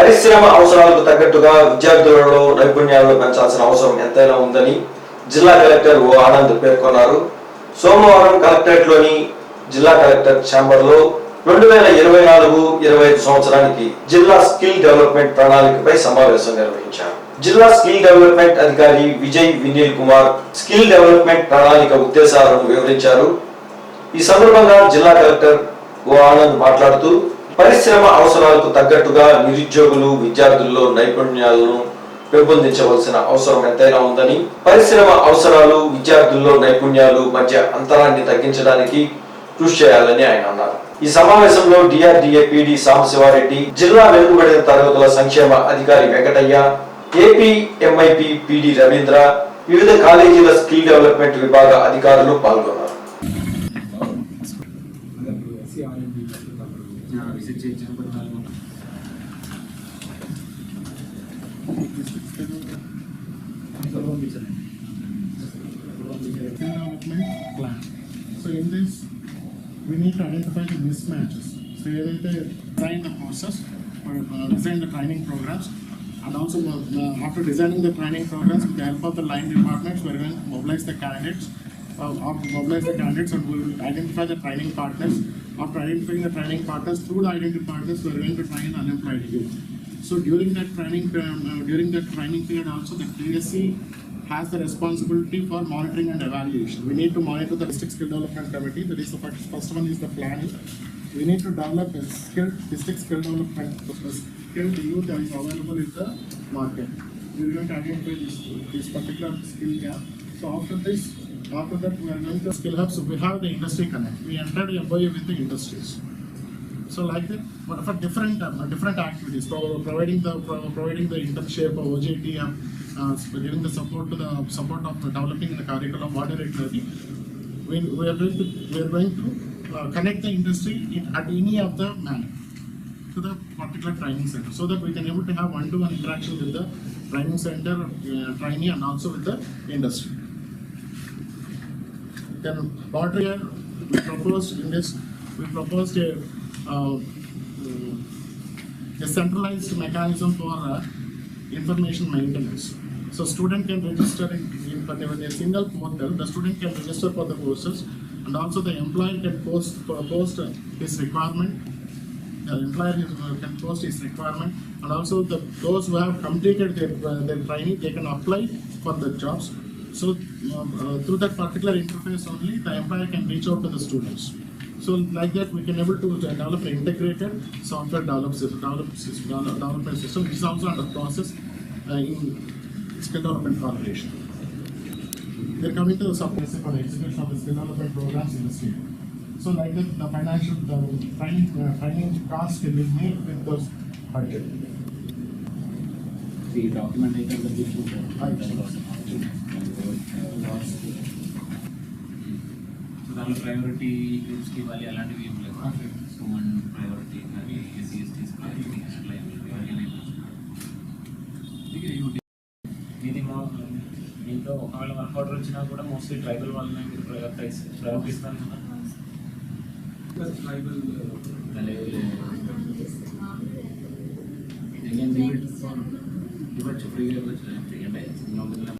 పరిశ్రమ అవసరాలకు తగ్గట్టుగా విద్యార్థులలో నైపుణ్యాలను పెంచాల్సిన అవసరం ఎంతైనా ఉందని జిల్లా కలెక్టర్ ఓ ఆనంద్ పేర్కొన్నారు. సోమవారం కలెక్టరేట్లోని జిల్లా కలెక్టర్ ఛాంబర్లో రెండు వేల ఇరవై నాలుగు ఇరవై ఐదు సంవత్సరానికి జిల్లా స్కిల్ డెవలప్మెంట్ ప్రణాళికపై సమావేశం నిర్వహించారు. జిల్లా స్కిల్ డెవలప్మెంట్ అధికారి విజయ్ వినీల్ కుమార్ స్కిల్ డెవలప్మెంట్ ప్రణాళిక ఉద్దేశాలను వివరించారు. ఈ సందర్భంగా జిల్లా కలెక్టర్ ఓ ఆనంద్ మాట్లాడుతూ పరిశ్రమ అవసరాలకు తగ్గట్టుగా నిరుద్యోగులు విద్యార్థుల్లో నైపుణ్యాలను పెంపొందించవలసిన అవసరం ఎంతైనా ఉందని పరిశ్రమ అవసరాలు విద్యార్థుల్లో నైపుణ్యాలు మధ్య అంతరాన్ని తగ్గించడానికి కృషి చేయాలని ఆయన అన్నారు. ఈ సమావేశంలో డిఆర్డిఏ పిడి సాంబశివారెడ్డి జిల్లా వెనుకబడిన తరగతుల సంక్షేమ అధికారి Venkataiah AP MIP PD Ravindra వివిధ కాలేజీల స్కిల్ డెవలప్మెంట్ విభాగ అధికారులు పాల్గొన్నారు. విజిట్ చేయించిన కొన్ని నాలుగు development plan. So in this, we need to identify the mismatches. So ఏదైతే design the courses or uh, design the training programs and also uh, after designing the training programs with the help of the line departments, we're going to mobilize the candidates uh, or mobilize the candidates and we will identify the training partners. After identifying the training partners, through the identity partners, we're going to train unemployed youth. So during that training, um, uh, during that training period also, the TSC has the responsibility for monitoring and evaluation. We need to monitor the district skill development committee, that is the first, first one is the planning. We need to develop a skill, district skill development, a skilled youth that is available in the market. We are going to identify this, this particular skill gap. So after this, after that, we are going to skill hubs, So we have the industry connect. We entered MOU with the industries. So like that, but for different, uh, different activities, providing the, providing the internship or OJT, um, uh, giving the support to the, support of developing the curriculum, whatever it may be. We, we are going to, we are going to uh, connect the industry in, at any of the manner to the particular training center, so that we can able to have one-to-one interaction with the training center, uh, trainee and also with the industry. Then water here, we proposed in this, we proposed a, uh, a centralized mechanism for uh, information maintenance. So student can register in, in a single portal, the student can register for the courses and also the employer can post, post his requirement. The employer uh, can post his requirement and also the, those who have completed their, uh, their training, they can apply for the jobs. So um, uh, through that particular interface only, the employer can reach out to the students. So like that, we can able to develop an integrated software development system, development system, which is also under process uh, in skill development corporation. They're coming to the support for the execution of the skill development programs in the state. So like that, the financial, the training, uh, cost can be made with those budget. The document item that you దానిలో priority గ్రూప్స్కి ఇవ్వాలి అలాంటివి ఏం లేవు women priority కానీ SC STs priority అట్లా ఏం లేవు ఇవన్నీ ఇది మా దీంట్లో ఒకవేళ వర్క్ ఆర్డర్ వచ్చినా కూడా మోస్ట్లీ ట్రైబల్ వాళ్ళని మీరు ప్రయారిటైజ్ ప్రయారిటిస్తాను కదా ఇవ్వచ్చు ఫ్రీగా ఇవ్వచ్చు అంటే